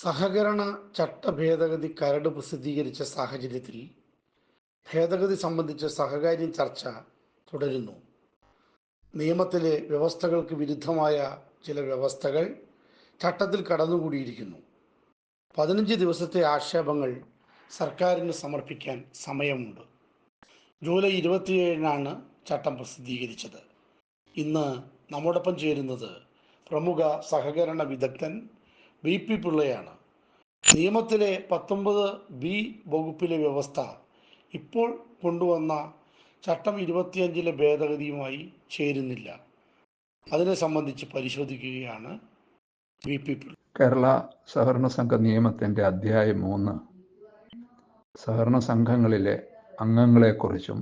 സഹകരണ ചട്ട ഭേദഗതി കരട് പ്രസിദ്ധീകരിച്ച സാഹചര്യത്തിൽ ഭേദഗതി സംബന്ധിച്ച സഹകാര്യം ചർച്ച തുടരുന്നു. നിയമത്തിലെ വ്യവസ്ഥകൾക്ക് വിരുദ്ധമായ ചില വ്യവസ്ഥകൾ ചട്ടത്തിൽ കടന്നുകൂടിയിരിക്കുന്നു. പതിനഞ്ച് ദിവസത്തെ ആക്ഷേപങ്ങൾ സർക്കാരിന് സമർപ്പിക്കാൻ സമയമുണ്ട്. ജൂലൈ ഇരുപത്തിയേഴിനാണ് ചട്ടം പ്രസിദ്ധീകരിച്ചത്. ഇന്ന് നമ്മോടൊപ്പം ചേരുന്നത് പ്രമുഖ സഹകരണ വിദഗ്ധൻ ബി പി പിള്ളയാണ്. നിയമത്തിലെ പത്തൊമ്പത് ബി വകുപ്പിലെ വ്യവസ്ഥ ഇപ്പോൾ കൊണ്ടുവന്ന ചട്ടം ഇരുപത്തിയഞ്ചിലെ ഭേദഗതിയുമായി ചേരുന്നില്ല. അതിനെ സംബന്ധിച്ച് പരിശോധിക്കുകയാണ് വി പി കേരള സഹകരണ സംഘ നിയമത്തിന്റെ അധ്യായം മൂന്ന്. സഹകരണ സംഘങ്ങളിലെ അംഗങ്ങളെക്കുറിച്ചും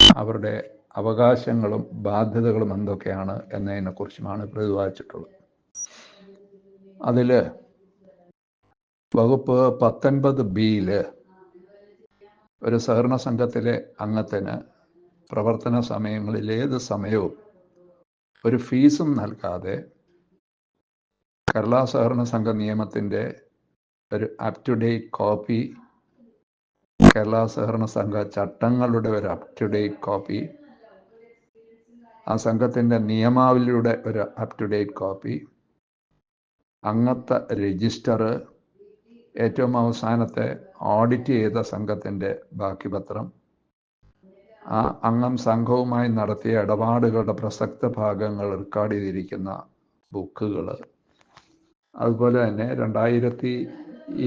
അവരുടെ അവകാശങ്ങളും ബാധ്യതകളും എന്തൊക്കെയാണ് എന്നതിനെക്കുറിച്ചുമാണ് പ്രതിപാദിച്ചിട്ടുള്ളത്. അതിൽ വകുപ്പ് പത്തൊൻപത് ബിയിൽ ഒരു സഹകരണ സംഘത്തിലെ അംഗത്തിന് പ്രവർത്തന സമയങ്ങളിൽ ഏത് സമയവും ഒരു ഫീസും നൽകാതെ കേരള സഹകരണ സംഘ നിയമത്തിന്റെ ഒരു up to date copy Kerala സഹകരണ സംഘ ചട്ടങ്ങളുടെ ഒരു അപ് ടു ഡേറ്റ് കോപ്പി ആ സംഘത്തിന്റെ നിയമാവലിയുടെ ഒരു അപ് ടു ഡേറ്റ് കോപ്പി അംഗത്തെ രജിസ്റ്റർ ഏറ്റവും അവസാനത്തെ ഓഡിറ്റ് ചെയ്ത സംഘത്തിന്റെ ബാക്കി പത്രം ആ അംഗം സംഘവുമായി നടത്തിയ ഇടപാടുകളുടെ പ്രസക്ത ഭാഗങ്ങൾ റെക്കോർഡ് ചെയ്തിരിക്കുന്ന ബുക്കുകൾ. അതുപോലെ തന്നെ രണ്ടായിരത്തി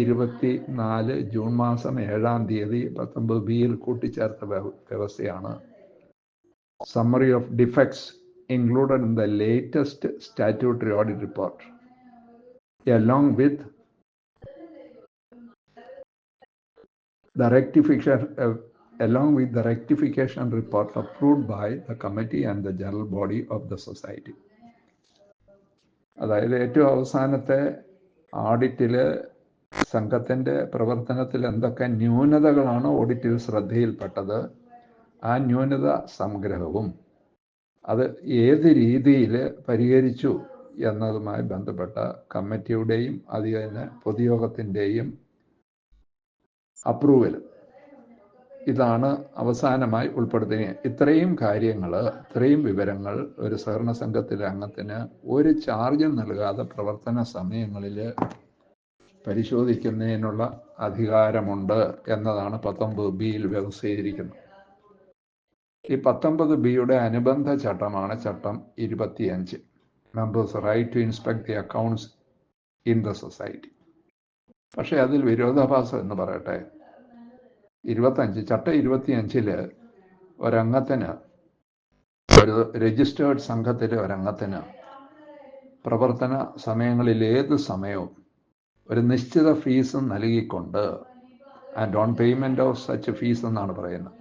ഇരുപത്തി നാല് ജൂൺ മാസം ഏഴാം തീയതി പത്തൊമ്പത് ബിയിൽ കൂട്ടിച്ചേർത്ത വ്യവസ്ഥയാണ്. Summary of defects included in the latest statutory audit report along with the rectification uh, along with the rectification report approved by the committee and the general body of the society അതായത് ഏറ്റവും അവസാനത്തെ ഓഡിറ്റിൽ സംഘത്തിന്റെ പ്രവർത്തനത്തിൽ എന്തൊക്കെ ന്യൂനതകളാണ് ഓഡിറ്റിൽ ശ്രദ്ധയിൽപ്പെട്ടത് ആ ന്യൂനത സംഗ്രഹവും അത് ഏത് രീതിയിൽ പരിഹരിച്ചു എന്നതുമായി ബന്ധപ്പെട്ട കമ്മിറ്റിയുടെയും അത് തന്നെ പൊതുയോഗത്തിന്റെയും അപ്രൂവൽ ഇതാണ് അവസാനമായി ഉൾപ്പെടുത്തുന്നത് ഇത്രയും കാര്യങ്ങൾ ഇത്രയും വിവരങ്ങൾ ഒരു സഹകരണ സംഘത്തിലെ അംഗത്തിന് ഒരു ചാർജും നൽകാതെ പ്രവർത്തന സമയങ്ങളിൽ പരിശോധിക്കുന്നതിനുള്ള അധികാരമുണ്ട് എന്നതാണ് പത്തൊമ്പത് ബിയിൽ വ്യവസ്ഥീകരിക്കുന്നത് ഈ പത്തൊമ്പത് ബിയുടെ അനുബന്ധ ചട്ടമാണ് ചട്ടം ഇരുപത്തിയഞ്ച്. Members right to inspect the accounts in the society പക്ഷേ അതിൽ വിരോധാഭാസം എന്ന് പറയട്ടെ. ഇരുപത്തഞ്ച് ചട്ട ഇരുപത്തിയഞ്ചിൽ ഒരംഗത്തിന് ഒരു രജിസ്റ്റേർഡ് സംഘത്തിലെ ഒരംഗത്തിന് പ്രവർത്തന സമയങ്ങളിൽ ഏത് സമയവും ഒരു നിശ്ചിത ഫീസ് നൽകിക്കൊണ്ട് and on payment of such fees എന്നാണ് പറയുന്നത്.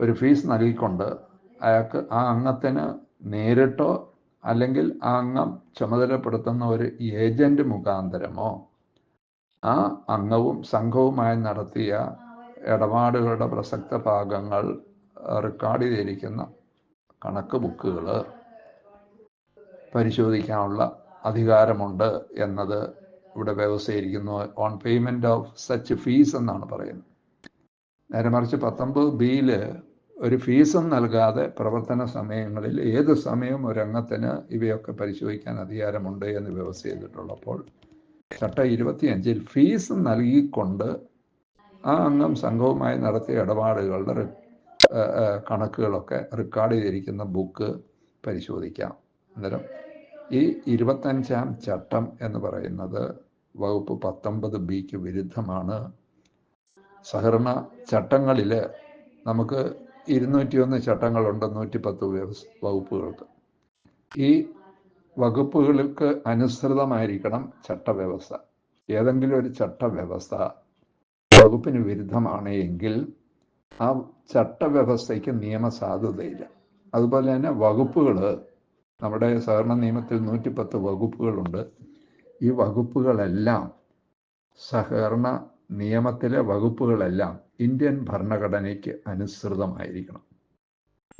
ഒരു ഫീസ് നൽകിക്കൊണ്ട് അയാൾക്ക് ആ അംഗത്തിന് നേരിട്ടോ അല്ലെങ്കിൽ ആ അംഗം ചുമതലപ്പെടുത്തുന്ന ഒരു ഏജന്റ് മുഖാന്തരമോ? ആ അംഗവും സംഘവുമായി നടത്തിയ ഇടപാടുകളുടെ പ്രസക്ത ഭാഗങ്ങൾ റെക്കോർഡ് ചെയ്തിരിക്കുന്ന കണക്ക് ബുക്കുകൾ പരിശോധിക്കാനുള്ള അധികാരമുണ്ട് എന്നത് ഇവിടെ വ്യവസ്ഥയിരിക്കുന്നു. On payment of such fees എന്നാണ് പറയുന്നത്. നേരെ മറിച്ച് പത്തൊമ്പത് ബിയിൽ ഒരു ഫീസും നൽകാതെ പ്രവർത്തന സമയങ്ങളിൽ ഏത് സമയവും ഒരു അംഗത്തിന് ഇവയൊക്കെ പരിശോധിക്കാൻ അധികാരമുണ്ട് എന്ന് വ്യവസ്ഥ ചെയ്തിട്ടുള്ളപ്പോൾ ചട്ട ഇരുപത്തിയഞ്ചിൽ ഫീസ് നൽകിക്കൊണ്ട് ആ അംഗം സംഘവുമായി നടത്തിയ ഇടപാടുകളുടെ കണക്കുകളൊക്കെ റെക്കോർഡ് ചെയ്തിരിക്കുന്ന ബുക്ക് പരിശോധിക്കാം. അന്നേരം ഈ ഇരുപത്തഞ്ചാം ചട്ടം എന്ന് പറയുന്നത് വകുപ്പ് പത്തൊമ്പത് ബിക്ക് വിരുദ്ധമാണ്. സഹകരണ ചട്ടങ്ങളിൽ നമുക്ക് ഇരുന്നൂറ്റിയൊന്ന് ചട്ടങ്ങളുണ്ട് നൂറ്റിപ്പത്ത് വകുപ്പുകൾക്ക്. ഈ വകുപ്പുകൾക്ക് അനുസൃതമായിരിക്കണം ചട്ടവ്യവസ്ഥ. ഏതെങ്കിലും ഒരു ചട്ടവ്യവസ്ഥ വകുപ്പിന് വിരുദ്ധമാണ് എങ്കിൽ ആ ചട്ടവ്യവസ്ഥയ്ക്ക് നിയമസാധുതയില്ല. അതുപോലെ തന്നെ വകുപ്പുകൾ നമ്മുടെ സഹകരണ നിയമത്തിൽ നൂറ്റിപ്പത്ത് വകുപ്പുകളുണ്ട്. ഈ വകുപ്പുകളെല്ലാം സഹകരണ നിയമത്തിലെ വകുപ്പുകളെല്ലാം ഇന്ത്യൻ ഭരണഘടനയ്ക്ക് അനുസൃതമായിരിക്കണം.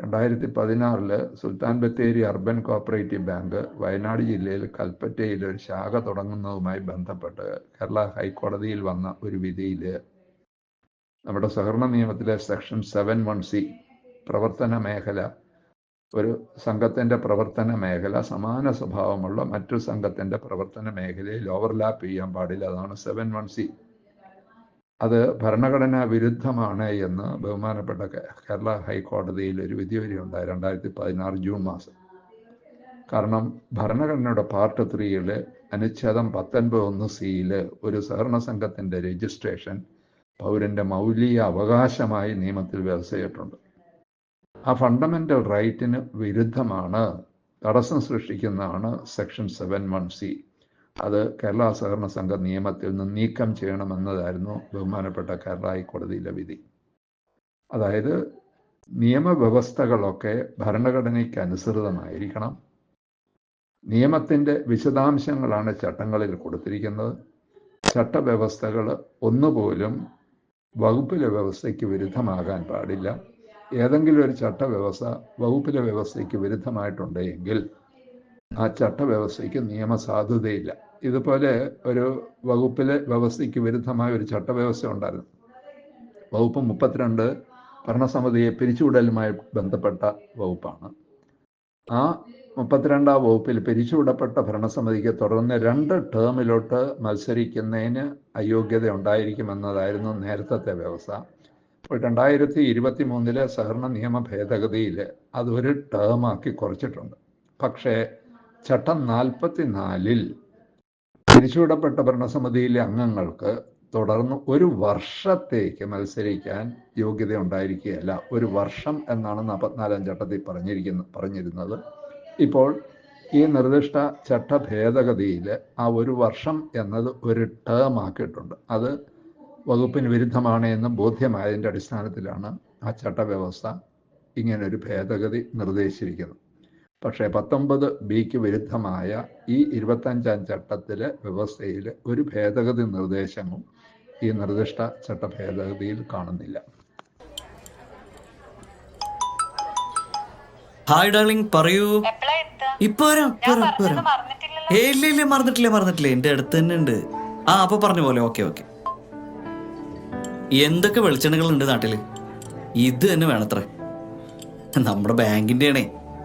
രണ്ടായിരത്തി പതിനാറിൽ Sultan Bathery urban cooperative bank Wayanad ജില്ലയിൽ കൽപ്പറ്റയിൽ ഒരു ശാഖ തുടങ്ങുന്നതുമായി ബന്ധപ്പെട്ട് കേരള ഹൈക്കോടതിയിൽ വന്ന ഒരു വിധിയിൽ നമ്മുടെ സഹകരണ നിയമത്തിലെ സെക്ഷൻ സെവൻ വൺ സി പ്രവർത്തന മേഖല ഒരു സംഘത്തിന്റെ പ്രവർത്തന മേഖല സമാന സ്വഭാവമുള്ള മറ്റു സംഘത്തിന്റെ പ്രവർത്തന മേഖലയിൽ ഓവർലാപ്പ് ചെയ്യാൻ പാടില്ല. അതാണ് സെവൻ വൺ സി അത് ഭരണഘടനാ വിരുദ്ധമാണ് എന്ന് ബഹുമാനപ്പെട്ട കേരള ഹൈക്കോടതിയിൽ ഒരു വിധി വരെയുണ്ടായി രണ്ടായിരത്തി പതിനാറ് ജൂൺ മാസം. കാരണം ഭരണഘടനയുടെ പാർട്ട് ത്രീയിൽ അനുച്ഛേദം പത്തൊൻപത് ഒന്ന് സിയിൽ ഒരു സഹകരണ സംഘത്തിന്റെ രജിസ്ട്രേഷൻ പൗരന്റെ മൗലിക അവകാശമായി നിയമത്തിൽ വ്യവസ്ഥയിട്ടുണ്ട്. ആ ഫണ്ടമെന്റൽ റൈറ്റിന് വിരുദ്ധമാണ് തടസ്സം സൃഷ്ടിക്കുന്നതാണ് സെക്ഷൻ സെവൻ വൺ സി. അത് കേരള സഹകരണ സംഘ നിയമത്തിൽ നിന്ന് നീക്കം ചെയ്യണമെന്നതായിരുന്നു ബഹുമാനപ്പെട്ട കേരള ഹൈക്കോടതിയിലെ വിധി. അതായത് നിയമവ്യവസ്ഥകളൊക്കെ ഭരണഘടനയ്ക്ക് അനുസൃതമായിരിക്കണം. നിയമത്തിന്റെ വിശദാംശങ്ങളാണ് ചട്ടങ്ങളിൽ കൊടുത്തിരിക്കുന്നത്. ചട്ടവ്യവസ്ഥകൾ ഒന്നുപോലും വകുപ്പിലെ വ്യവസ്ഥയ്ക്ക് വിരുദ്ധമാകാൻ പാടില്ല. ഏതെങ്കിലും ഒരു ചട്ടവ്യവസ്ഥ വകുപ്പിലെ വ്യവസ്ഥയ്ക്ക് വിരുദ്ധമായിട്ടുണ്ടെങ്കിൽ ആ ചട്ടവ്യവസ്ഥയ്ക്ക് നിയമസാധുതയില്ല. ഇതുപോലെ ഒരു വകുപ്പിലെ വ്യവസ്ഥയ്ക്ക് വിരുദ്ധമായ ഒരു ചട്ടവ്യവസ്ഥ ഉണ്ടായിരുന്നു. വകുപ്പ് മുപ്പത്തിരണ്ട് ഭരണസമിതിയെ പിരിച്ചുവിടലുമായി ബന്ധപ്പെട്ട വകുപ്പാണ്. ആ മുപ്പത്തിരണ്ടാം വകുപ്പിൽ പിരിച്ചുവിടപ്പെട്ട ഭരണസമിതിക്ക് തുടർന്ന് രണ്ട് ടേമിലോട്ട് മത്സരിക്കുന്നതിന് അയോഗ്യത ഉണ്ടായിരിക്കുമെന്നതായിരുന്നു നേരത്തെ വ്യവസ്ഥ. ഇപ്പോൾ രണ്ടായിരത്തി ഇരുപത്തി മൂന്നിലെ സഹകരണ നിയമ ഭേദഗതിയിൽ അതൊരു ടേമാക്കി കുറച്ചിട്ടുണ്ട്. പക്ഷേ ചട്ടം നാൽപ്പത്തി നാലിൽ പിരിച്ചുവിടപ്പെട്ട ഭരണസമിതിയിലെ അംഗങ്ങൾക്ക് തുടർന്ന് ഒരു വർഷത്തേക്ക് മത്സരിക്കാൻ യോഗ്യത ഉണ്ടായിരിക്കുകയല്ല ഒരു വർഷം എന്നാണ് നാൽപ്പത്തിനാലാം ചട്ടത്തിൽ പറഞ്ഞിരിക്കുന്ന പറഞ്ഞിരുന്നത്. ഇപ്പോൾ ഈ നിർദ്ദിഷ്ട ചട്ട ഭേദഗതിയിൽ ആ ഒരു വർഷം എന്നത് ഒരു ടേം ആക്കിയിട്ടുണ്ട്. അത് വകുപ്പിന് വിരുദ്ധമാണ് എന്ന് ബോധ്യമായതിന്റെ അടിസ്ഥാനത്തിലാണ് ആ ചട്ടവ്യവസ്ഥ ഇങ്ങനൊരു ഭേദഗതി നിർദ്ദേശിച്ചിരിക്കുന്നത്. പക്ഷേ പത്തൊമ്പത് ബിക്ക് വിരുദ്ധമായ ഈ ഇരുപത്തഞ്ചാം ചട്ടത്തിലെ വ്യവസ്ഥയിൽ ഒരു ഭേദഗതി നിർദ്ദേശവും ഈ നിർദ്ദിഷ്ട ചട്ട ഭേദഗതിയിൽ കാണുന്നില്ല. ഹായ് ഡാർലിംഗ് പറയൂ. ഇപ്പൊ വരാം ഏ ഇല്ല ഇല്ല മറന്നിട്ടില്ല മറന്നിട്ടില്ല. എന്റെ അടുത്ത് തന്നെ ഉണ്ട്. ആ അപ്പൊ പറഞ്ഞ പോലെ ഓക്കെ ഓക്കെ. എന്തൊക്കെ വെളിച്ചെണ്ണകൾ ഉണ്ട് നാട്ടിൽ? ഇത് തന്നെ വേണത്രേ. നമ്മുടെ ബാങ്കിന്റെ ആണേ